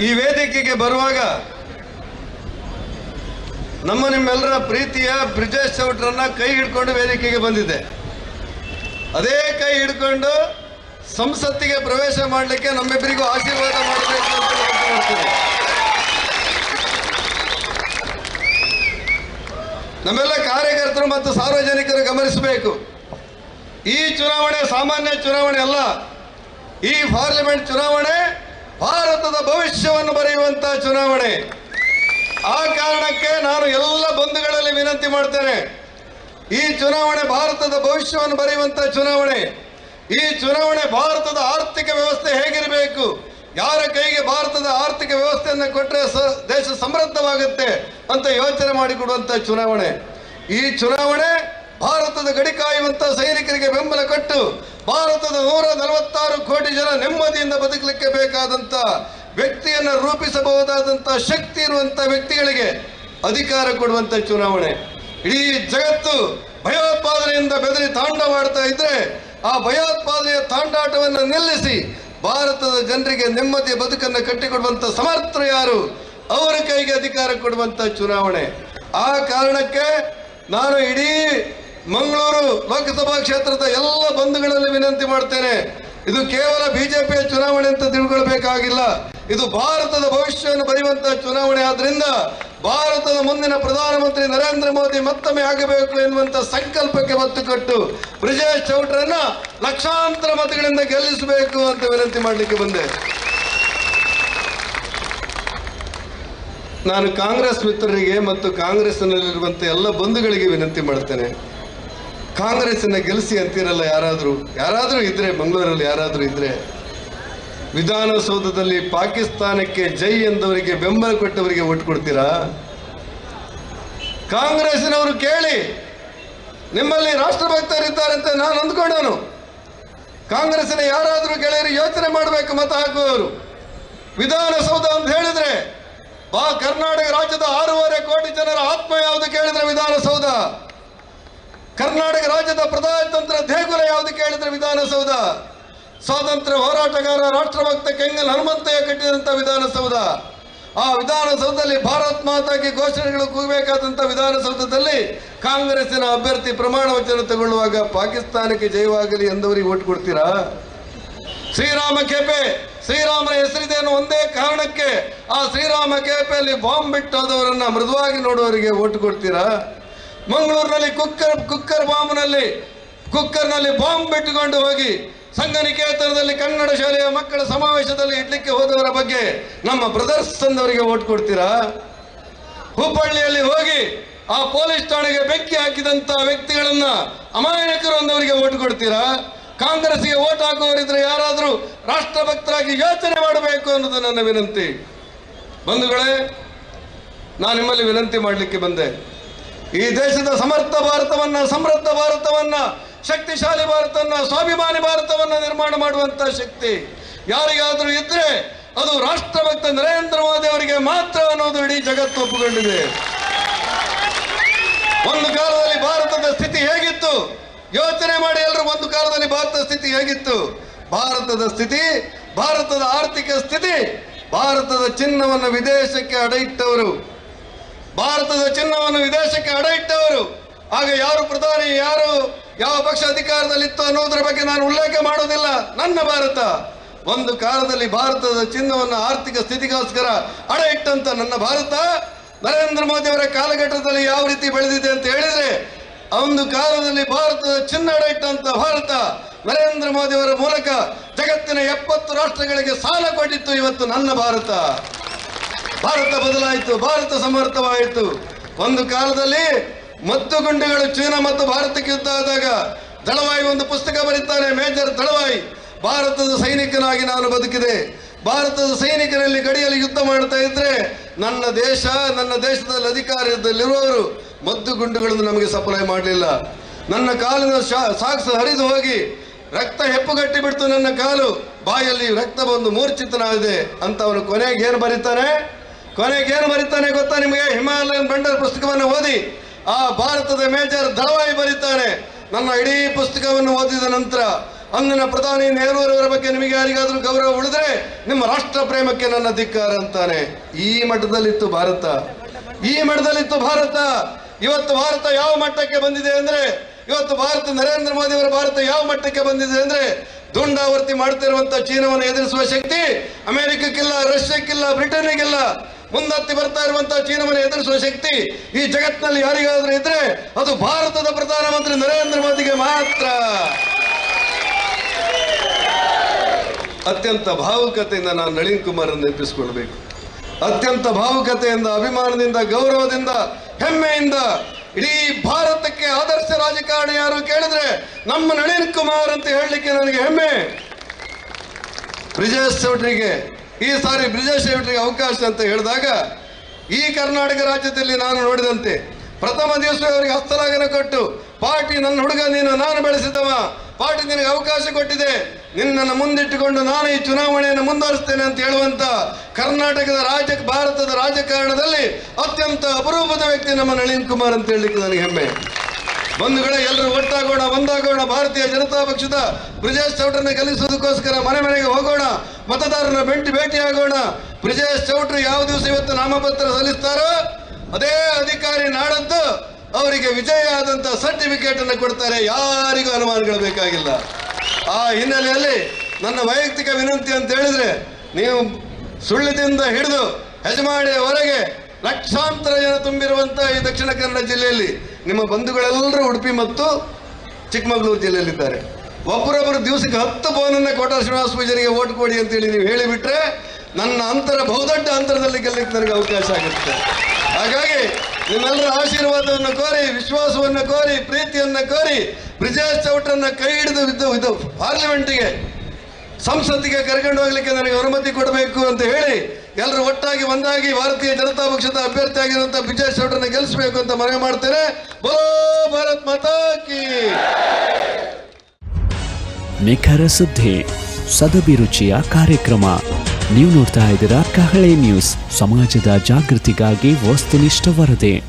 ಈ ವೇದಿಕೆಗೆ ಬರುವಾಗ ನಮ್ಮ ನಿಮ್ಮೆಲ್ಲರ ಪ್ರೀತಿಯ ಬ್ರಿಜೇಶ್ ಚೌಟ್ರನ್ನ ಕೈ ಹಿಡ್ಕೊಂಡು ವೇದಿಕೆಗೆ ಬಂದಿದೆ ಅದೇ ಕೈ ಹಿಡ್ಕೊಂಡು ಸಂಸತ್ತಿಗೆ ಪ್ರವೇಶ ಮಾಡಲಿಕ್ಕೆ ನಮ್ಮಿಬ್ಬರಿಗೂ ಆಶೀರ್ವಾದ ಮಾಡಬೇಕು ಅಂತ ನಮ್ಮೆಲ್ಲ ಕಾರ್ಯಕರ್ತರು ಮತ್ತು ಸಾರ್ವಜನಿಕರು ಗಮನಿಸಬೇಕು. ಈ ಚುನಾವಣೆ ಸಾಮಾನ್ಯ ಚುನಾವಣೆ ಅಲ್ಲ. ಈ ಪಾರ್ಲಿಮೆಂಟ್ ಚುನಾವಣೆ ಭಾರತದ ಭವಿಷ್ಯವನ್ನು ಬರೆಯುವಂತಹ ಚುನಾವಣೆ. ಆ ಕಾರಣಕ್ಕೆ ನಾನು ಎಲ್ಲ ಬಂಧುಗಳಲ್ಲಿ ವಿನಂತಿ ಮಾಡ್ತೇನೆ. ಈ ಚುನಾವಣೆ ಭಾರತದ ಭವಿಷ್ಯವನ್ನು ಬರೆಯುವಂತಹ ಚುನಾವಣೆ. ಈ ಚುನಾವಣೆ ಭಾರತದ ಆರ್ಥಿಕ ವ್ಯವಸ್ಥೆ ಹೇಗಿರಬೇಕು? ಯಾರ ಕೈಗೆ ಭಾರತದ ಆರ್ಥಿಕ ವ್ಯವಸ್ಥೆಯನ್ನು ಕೊಟ್ಟರೆ ದೇಶ ಸಮೃದ್ಧವಾಗುತ್ತೆ ಅಂತ ಯೋಚನೆ ಮಾಡಿಕೊಡುವಂಥ ಚುನಾವಣೆ. ಈ ಚುನಾವಣೆ ಭಾರತದ ಗಡಿ ಕಾಯುವಂಥ ಸೈನಿಕರಿಗೆ ಬೆಂಬಲ ಕಟ್ಟು ಭಾರತದ ನೂರ ನಲವತ್ತಾರು ಕೋಟಿ ಜನ ನೆಮ್ಮದಿಯಿಂದ ಬದುಕಲಿಕ್ಕೆ ಬೇಕಾದಂತ ವ್ಯಕ್ತಿಯನ್ನು ರೂಪಿಸಬಹುದಾದಂತ ಶಕ್ತಿ ಇರುವಂತ ವ್ಯಕ್ತಿಗಳಿಗೆ ಅಧಿಕಾರ ಕೊಡುವಂತ ಚುನಾವಣೆ. ಇಡೀ ಜಗತ್ತು ಭಯೋತ್ಪಾದನೆಯಿಂದ ಬೆದರಿ ತಾಂಡವಾಡ್ತಾ ಇದ್ರೆ ಆ ಭಯೋತ್ಪಾದನೆಯ ತಾಂಡಾಟವನ್ನು ನಿಲ್ಲಿಸಿ ಭಾರತದ ಜನರಿಗೆ ನೆಮ್ಮದಿಯ ಬದುಕನ್ನು ಕಟ್ಟಿಕೊಡುವಂತ ಸಮರ್ಥರು ಯಾರು? ಅವರ ಕೈಗೆ ಅಧಿಕಾರ ಕೊಡುವಂತ ಚುನಾವಣೆ. ಆ ಕಾರಣಕ್ಕೆ ನಾನು ಇಡೀ ಮಂಗಳೂರು ಲೋಕಸಭಾ ಕ್ಷೇತ್ರದ ಎಲ್ಲ ಬಂಧುಗಳಲ್ಲಿ ವಿನಂತಿ ಮಾಡ್ತೇನೆ. ಇದು ಕೇವಲ ಬಿಜೆಪಿಯ ಚುನಾವಣೆ ಅಂತ ತಿಳ್ಕೊಳ್ಬೇಕಾಗಿಲ್ಲ. ಇದು ಭಾರತದ ಭವಿಷ್ಯವನ್ನು ಬರೆಯುವಂತಹ ಚುನಾವಣೆ. ಆದ್ರಿಂದ ಭಾರತದ ಮುಂದಿನ ಪ್ರಧಾನಮಂತ್ರಿ ನರೇಂದ್ರ ಮೋದಿ ಮತ್ತೊಮ್ಮೆ ಆಗಬೇಕು ಎನ್ನುವಂತ ಸಂಕಲ್ಪಕ್ಕೆ ಒತ್ತು ಕೊಟ್ಟು ಬ್ರಿಜೇಶ್ ಚೌಟ್ರನ್ನ ಲಕ್ಷಾಂತರ ಮತಗಳಿಂದ ಗೆಲ್ಲಿಸಬೇಕು ಅಂತ ವಿನಂತಿ ಮಾಡಲಿಕ್ಕೆ ಬಂದೆ. ನಾನು ಕಾಂಗ್ರೆಸ್ ಮಿತ್ರರಿಗೆ ಮತ್ತು ಕಾಂಗ್ರೆಸ್ನಲ್ಲಿರುವಂತಹ ಎಲ್ಲ ಬಂಧುಗಳಿಗೆ ವಿನಂತಿ ಮಾಡ್ತೇನೆ. ಕಾಂಗ್ರೆಸ್ಸನ್ನ ಗೆಲ್ಸಿ ಅಂತೀರಲ್ಲ ಯಾರಾದರೂ? ಯಾರಾದರೂ ಇದ್ರೆ ಬೆಂಗಳೂರಲ್ಲಿ ಯಾರಾದರೂ ಇದ್ರೆ? ವಿಧಾನಸೌಧದಲ್ಲಿ ಪಾಕಿಸ್ತಾನಕ್ಕೆ ಜೈ ಎಂದವರಿಗೆ ಬೆಂಬಲ ಕೊಟ್ಟವರಿಗೆ ಓಟ್ ಕೊಡ್ತೀರಾ? ಕಾಂಗ್ರೆಸ್ನವರು ಕೇಳಿ, ನಿಮ್ಮಲ್ಲಿ ರಾಷ್ಟ್ರಭಕ್ತರಿದ್ದಾರೆ ಅಂತ ನಾನು ಅಂದ್ಕೊಂಡವನು. ಕಾಂಗ್ರೆಸ್ಸಿನ ಯಾರಾದರೂ ಗೆಳೆಯರು ಯೋಚನೆ ಮಾಡಬೇಕು, ಮತ ಹಾಕುವವರು. ವಿಧಾನಸೌಧ ಅಂತ ಹೇಳಿದ್ರೆ, ಬಾ ಕರ್ನಾಟಕ ರಾಜ್ಯದ ಆರೂವರೆ ಕೋಟಿ ಜನರ ಆತ್ಮ ಯಾವುದು ಕೇಳಿದ್ರೆ ವಿಧಾನಸೌಧ? ಕರ್ನಾಟಕ ರಾಜ್ಯದ ಪ್ರಜಾತಂತ್ರ ದೇಗುಲ ಯಾವುದು ಕೇಳಿದ್ರೆ ವಿಧಾನಸೌಧ. ಸ್ವಾತಂತ್ರ್ಯ ಹೋರಾಟಗಾರ, ರಾಷ್ಟ್ರಭಕ್ತ ಕೆಂಗಲ್ ಹನುಮಂತಯ್ಯ ಕಟ್ಟಿದಂತ ವಿಧಾನಸೌಧ. ಆ ವಿಧಾನಸೌಧದಲ್ಲಿ ಭಾರತ್ ಮಾತಾಗಿ ಘೋಷಣೆಗಳು ಕೂಗಬೇಕಾದಂತ ವಿಧಾನಸೌಧದಲ್ಲಿ ಕಾಂಗ್ರೆಸ್ಸಿನ ಅಭ್ಯರ್ಥಿ ಪ್ರಮಾಣ ವಚನ ತಗೊಳ್ಳುವಾಗ ಪಾಕಿಸ್ತಾನಕ್ಕೆ ಜಯವಾಗಲಿ ಎಂದವರಿಗೆ ಓಟ್ ಕೊಡ್ತೀರಾ? ಶ್ರೀರಾಮ ಕೆಪೆ ಶ್ರೀರಾಮನ ಹೆಸರಿದೆ ಅನ್ನೋ ಒಂದೇ ಕಾರಣಕ್ಕೆ ಆ ಶ್ರೀರಾಮ ಕೆಪೆಯಲ್ಲಿ ಬಾಂಬ್ ಬಿಟ್ಟೋದವರನ್ನ ಮೃದುವಾಗಿ ನೋಡುವವರಿಗೆ ಓಟ್ ಕೊಡ್ತೀರಾ? ಮಂಗಳೂರಿನಲ್ಲಿ ಕುಕ್ಕರ್ ಕುಕ್ಕರ್ ಬಾಂಬ್ನಲ್ಲಿ, ಕುಕ್ಕರ್ನಲ್ಲಿ ಬಾಂಬ್ ಬಿಟ್ಟುಕೊಂಡು ಹೋಗಿ ಸಂಘನಿಕೇತನದಲ್ಲಿ ಕನ್ನಡ ಶಾಲೆಯ ಮಕ್ಕಳ ಸಮಾವೇಶದಲ್ಲಿ ಇಡ್ಲಿಕ್ಕೆ ಹೋದವರ ಬಗ್ಗೆ ನಮ್ಮ ಬ್ರದರ್ಸ್ ಅಂದವರಿಗೆ ಓಟ್ ಕೊಡ್ತೀರಾ? ಹುಬ್ಬಳ್ಳಿಯಲ್ಲಿ ಹೋಗಿ ಆ ಪೊಲೀಸ್ ಠಾಣೆಗೆ ಬೆಂಕಿ ಹಾಕಿದಂತ ವ್ಯಕ್ತಿಗಳನ್ನ ಅಮಾಯಕರು ಅಂದವರಿಗೆ ಓಟ್ ಕೊಡ್ತೀರಾ? ಕಾಂಗ್ರೆಸ್ಗೆ ಓಟ್ ಹಾಕುವವರಿದ್ರೆ ಯಾರಾದರೂ ರಾಷ್ಟ್ರಭಕ್ತರಾಗಿ ಯೋಚನೆ ಮಾಡಬೇಕು ಅನ್ನೋದು ನನ್ನ ವಿನಂತಿ. ಬಂಧುಗಳೇ, ನಾನು ನಿಮ್ಮಲ್ಲಿ ವಿನಂತಿ ಮಾಡಲಿಕ್ಕೆ ಬಂದೆ. ಈ ದೇಶದ ಸಮರ್ಥ ಭಾರತವನ್ನ, ಸಮೃದ್ಧ ಭಾರತವನ್ನ, ಶಕ್ತಿಶಾಲಿ ಭಾರತವನ್ನ, ಸ್ವಾಭಿಮಾನಿ ಭಾರತವನ್ನ ನಿರ್ಮಾಣ ಮಾಡುವಂತ ಶಕ್ತಿ ಯಾರಿಗಾದ್ರೂ ಇದ್ರೆ ಅದು ರಾಷ್ಟ್ರಭಕ್ತ ನರೇಂದ್ರ ಮೋದಿ ಅವರಿಗೆ ಮಾತ್ರ ಅನ್ನೋದು ಇಡೀ ಜಗತ್ತು ಒಪ್ಪುಗೊಂಡಿದೆ ಒಂದು ಕಾಲದಲ್ಲಿ ಭಾರತದ ಸ್ಥಿತಿ ಹೇಗಿತ್ತು? ಯೋಚನೆ ಮಾಡಿ ಎಲ್ಲರೂ ಒಂದು ಕಾಲದಲ್ಲಿ ಭಾರತದ ಸ್ಥಿತಿ ಹೇಗಿತ್ತು? ಭಾರತದ ಸ್ಥಿತಿ, ಭಾರತದ ಆರ್ಥಿಕ ಸ್ಥಿತಿ, ಭಾರತದ ಚಿನ್ನವನ್ನು ವಿದೇಶಕ್ಕೆ ಅಡಯಿಟ್ಟವರು ಭಾರತದ ಚಿನ್ನವನ್ನು ವಿದೇಶಕ್ಕೆ ಅಡ ಇಟ್ಟವರು ಆಗ ಯಾರು ಪ್ರಧಾನಿ, ಯಾರು ಯಾವ ಪಕ್ಷ ಅಧಿಕಾರದಲ್ಲಿತ್ತು ಅನ್ನೋದ್ರ ಬಗ್ಗೆ ನಾನು ಉಲ್ಲೇಖ ಮಾಡೋದಿಲ್ಲ ನನ್ನ ಭಾರತ. ಒಂದು ಕಾಲದಲ್ಲಿ ಭಾರತದ ಚಿನ್ನವನ್ನು ಆರ್ಥಿಕ ಸ್ಥಿತಿಗೋಸ್ಕರ ಅಡ ಇಟ್ಟಂತ ನನ್ನ ಭಾರತ. ನರೇಂದ್ರ ಮೋದಿ ಅವರ ಕಾಲಘಟ್ಟದಲ್ಲಿ ಯಾವ ರೀತಿ ಬೆಳೆದಿದೆ ಅಂತ ಹೇಳಿದ್ರೆ, ಒಂದು ಕಾಲದಲ್ಲಿ ಭಾರತದ ಚಿನ್ನ ಅಡ ಇಟ್ಟಂತ ಭಾರತ ನರೇಂದ್ರ ಮೋದಿ ಅವರ ಮೂಲಕ ಜಗತ್ತಿನ ಎಪ್ಪತ್ತು ರಾಷ್ಟ್ರಗಳಿಗೆ ಸಾಲ ಕೊಟ್ಟಿತ್ತು. ಇವತ್ತು ನನ್ನ ಭಾರತ. ಭಾರತ ಬದಲಾಯಿತು, ಭಾರತ ಸಮರ್ಥವಾಯಿತು. ಒಂದು ಕಾಲದಲ್ಲಿ ಮದ್ದು ಗುಂಡುಗಳು ಚೀನಾ ಮತ್ತು ಭಾರತಕ್ಕೆ ಯುದ್ಧ ಆದಾಗ ದಳವಾಯಿ ಒಂದು ಪುಸ್ತಕ ಬರೀತಾನೆ, ಮೇಜರ್ ದಳವಾಯಿ, ಭಾರತದ ಸೈನಿಕನಾಗಿ ನಾನು ಬದುಕಿದೆ. ಭಾರತದ ಸೈನಿಕರಲ್ಲಿ ಗಡಿಯಲ್ಲಿ ಯುದ್ಧ ಮಾಡ್ತಾ ಇದ್ರೆ ನನ್ನ ದೇಶ, ನನ್ನ ದೇಶದಲ್ಲಿ ಅಧಿಕಾರದಲ್ಲಿರುವವರು ಮದ್ದು ಗುಂಡುಗಳನ್ನು ನಮಗೆ ಸಪ್ಲೈ ಮಾಡಲಿಲ್ಲ. ನನ್ನ ಕಾಲಿನ ಸಾಕ್ಸ್ ಹರಿದು ಹೋಗಿ ರಕ್ತ ಹೆಪ್ಪುಗಟ್ಟಿ ಬಿಡ್ತು ನನ್ನ ಕಾಲು. ಬಾಯಲ್ಲಿ ರಕ್ತ ಬಂದು ಮೂರ್ಛಿತನಾಗಿದೆ. ಅಂತ ಅವನು ಕೊನೆಗೆ ಏನು ಬರೀತಾನೆ? ಕೊನೆಗೆ ಏನು ಬರೀತಾನೆ ಗೊತ್ತಾ ನಿಮಗೆ? ಹಿಮಾಲಯನ್ ಬಂಡರ್ ಪುಸ್ತಕವನ್ನು ಓದಿ, ಆ ಭಾರತದ ಮೇಜರ್ ದಳವಾಯಿ ಬರೀತಾನೆ. ನನ್ನ ಇಡೀ ಪುಸ್ತಕವನ್ನು ಓದಿದ ನಂತರ ಅಂದಿನ ಪ್ರಧಾನಿ ನೆಹರೂರವರ ಬಗ್ಗೆ ನಿಮಗೆ ಯಾರಿಗಾದರೂ ಗೌರವ ಉಳಿದ್ರೆ ನಿಮ್ಮ ರಾಷ್ಟ್ರ ಪ್ರೇಮಕ್ಕೆ ನನ್ನ ಧಿಕ್ಕಾರ ಅಂತಾನೆ. ಈ ಮಟ್ಟದಲ್ಲಿತ್ತು ಭಾರತ. ಈ ಮಟ್ಟದಲ್ಲಿತ್ತು ಭಾರತ. ಇವತ್ತು ಭಾರತ ಯಾವ ಮಟ್ಟಕ್ಕೆ ಬಂದಿದೆ ಅಂದ್ರೆ, ಇವತ್ತು ಭಾರತ ನರೇಂದ್ರ ಮೋದಿ ಅವರ ಭಾರತ ಯಾವ ಮಟ್ಟಕ್ಕೆ ಬಂದಿದೆ ಅಂದ್ರೆ, ದುಂಡಾವರ್ತಿ ಮಾಡ್ತಿರುವಂತ ಚೀನಾವನ್ನು ಎದುರಿಸುವ ಶಕ್ತಿ ಅಮೆರಿಕಕ್ಕಿಲ್ಲ, ರಷ್ಯಾಕ್ಕಿಲ್ಲ, ಬ್ರಿಟನ್ನಿಗಿಲ್ಲ. ಮುಂದತ್ತಿ ಬರ್ತಾ ಇರುವಂತಹ ಚೀನಾವನ್ನು ಎದುರಿಸುವ ಶಕ್ತಿ ಈ ಜಗತ್ತಿನಲ್ಲಿ ಯಾರಿಗಾದ್ರೂ ಇದ್ರೆ ಅದು ಭಾರತದ ಪ್ರಧಾನಮಂತ್ರಿ ನರೇಂದ್ರ ಮೋದಿಗೆ ಮಾತ್ರ. ಅತ್ಯಂತ ಭಾವುಕತೆಯಿಂದ ನಾನು ನಳಿನ್ ಕುಮಾರ್ ನೆನಪಿಸಿಕೊಳ್ಬೇಕು ಅತ್ಯಂತ ಭಾವುಕತೆಯಿಂದ, ಅಭಿಮಾನದಿಂದ, ಗೌರವದಿಂದ, ಹೆಮ್ಮೆಯಿಂದ ಇಡೀ ಭಾರತಕ್ಕೆ ಆದರ್ಶ ರಾಜಕಾರಣಿ ಯಾರು ಕೇಳಿದ್ರೆ ನಮ್ಮ ನಳಿನ್ ಕುಮಾರ್ ಅಂತ ಹೇಳಲಿಕ್ಕೆ ನನಗೆ ಹೆಮ್ಮೆ. ಚೌಟ್ರಿಗೆ ಈ ಸಾರಿ ಬ್ರಿಜೇಶ್ ಶೆಟ್ಟರಿಗೆ ಅವಕಾಶ ಅಂತ ಹೇಳಿದಾಗ ಈ ಕರ್ನಾಟಕ ರಾಜ್ಯದಲ್ಲಿ ನಾನು ನೋಡಿದಂತೆ ಪ್ರಥಮ ದಿವಸ ಅವರಿಗೆ ಹಸ್ತಲಾಗನ ಕೊಟ್ಟು, ಪಾರ್ಟಿ ನನ್ನ ಹುಡುಗ, ನೀನು ನಾನು ಬೆಳೆಸಿದವ. ಪಾರ್ಟಿ ನಿನಗೆ ಅವಕಾಶ ಕೊಟ್ಟಿದೆ. ನಿನ್ನನ್ನು ಮುಂದಿಟ್ಟುಕೊಂಡು ನಾನು ಈ ಚುನಾವಣೆಯನ್ನು ಮುಂದುವರಿಸ್ತೇನೆ ಅಂತ ಹೇಳುವಂತ ಕರ್ನಾಟಕದ ರಾಜ್ಯ ಭಾರತದ ರಾಜಕಾರಣದಲ್ಲಿ ಅತ್ಯಂತ ಅಪರೂಪದ ವ್ಯಕ್ತಿ ನಮ್ಮ ನಳಿನ್ ಕುಮಾರ್ ಅಂತ ಹೇಳಲಿಕ್ಕೆ ನನಗೆ ಹೆಮ್ಮೆ. ಬಂಧುಗಳೇ ಎಲ್ಲರೂ ಒಟ್ಟಾಗೋಣ, ಒಂದಾಗೋಣ, ಭಾರತೀಯ ಜನತಾ ಪಕ್ಷದ ಬ್ರಿಜೇಶ್ ಚೌಟ್ರನ್ನ ಗೆಲ್ಲಿಸೋದಕ್ಕೋಸ್ಕರ ಮನೆ ಮನೆಗೆ ಹೋಗೋಣ ಮತದಾರರ ಭೇಟಿ ಭೇಟಿಯಾಗೋಣ. ಬ್ರಿಜೇಶ್ ಚೌಟ್ರು ಯಾವ ದಿವಸ ಇವತ್ತು ನಾಮಪತ್ರ ಸಲ್ಲಿಸ್ತಾರೋ, ಅದೇ ಅಧಿಕಾರಿ ನಾಡದ್ದು ಅವರಿಗೆ ವಿಜಯ ಆದಂತ ಸರ್ಟಿಫಿಕೇಟ್ ಅನ್ನು ಕೊಡ್ತಾರೆ. ಯಾರಿಗೂ ಅನುಮಾನಗಳು ಬೇಕಾಗಿಲ್ಲ. ಆ ಹಿನ್ನೆಲೆಯಲ್ಲಿ ನನ್ನ ವೈಯಕ್ತಿಕ ವಿನಂತಿ ಅಂತ ಹೇಳಿದ್ರೆ, ನೀವು ಸುಳ್ಳಿದಿಂದ ಹಿಡಿದು ಹೆಜಮಾಡಿಯವರೆಗೆ ಲಕ್ಷಾಂತರ ಜನ ತುಂಬಿರುವಂತಹ ಈ ದಕ್ಷಿಣ ಕನ್ನಡ ಜಿಲ್ಲೆಯಲ್ಲಿ ನಿಮ್ಮ ಬಂಧುಗಳೆಲ್ಲರೂ ಉಡುಪಿ ಮತ್ತು ಚಿಕ್ಕಮಗಳೂರು ಜಿಲ್ಲೆಯಲ್ಲಿದ್ದಾರೆ. ಒಬ್ಬರೊಬ್ಬರು ದಿವಸಕ್ಕೆ ಹತ್ತು ಬೋನನ್ನ ಕೋಟ ಶ್ರೀನಿವಾಸ ಪೂಜಾರಿಗೆ ಓಟ್ ಕೊಡಿ ಅಂತೇಳಿ ನೀವು ಹೇಳಿಬಿಟ್ರೆ ನನ್ನ ಅಂತರ, ಬಹುದೊಡ್ಡ ಅಂತರದಲ್ಲಿ ಗೆಲ್ಲಕ್ಕೆ ನನಗೆ ಅವಕಾಶ ಆಗುತ್ತೆ. ಹಾಗಾಗಿ ನಿಮ್ಮೆಲ್ಲರ ಆಶೀರ್ವಾದವನ್ನು ಕೋರಿ, ವಿಶ್ವಾಸವನ್ನು ಕೋರಿ, ಪ್ರೀತಿಯನ್ನು ಕೋರಿ, ಬ್ರಿಜೇಶ್ ಚೌಟ್ರನ್ನ ಕೈ ಹಿಡಿದು ಇದ್ದು ಇದು ಪಾರ್ಲಿಮೆಂಟಿಗೆ ಸಂಸತ್ತಿಗೆ ಕರ್ಕೊಂಡು ಹೋಗ್ಲಿಕ್ಕೆ ನನಗೆ ಅನುಮತಿ ಕೊಡಬೇಕು ಅಂತ ಹೇಳಿ ಎಲ್ಲರೂ ಒಟ್ಟಾಗಿ ಒಂದಾಗಿ ಭಾರತೀಯ ಜನತಾ ಪಕ್ಷದ ಅಭ್ಯರ್ಥಿ ಆಗಿರುವಂತಹ ಚೌಟ್ರನ್ನ ಗೆಲ್ಲಿಸಬೇಕು ಅಂತ ಮನವಿ ಮಾಡ್ತೇನೆ. ಬೋ ಭಾರತ್ ಮಾತಾ ಕಿ. ನಿಖರ ಸುದ್ದಿ ಸದಭಿರುಚಿಯ ಕಾರ್ಯಕ್ರಮ. ನೀವು ನೋಡ್ತಾ ಇದ್ದೀರಾ ಕಹಳೆ ನ್ಯೂಸ್. ಸಮಾಜದ ಜಾಗೃತಿಗಾಗಿ ವಸ್ತುನಿಷ್ಠ ವರದಿ.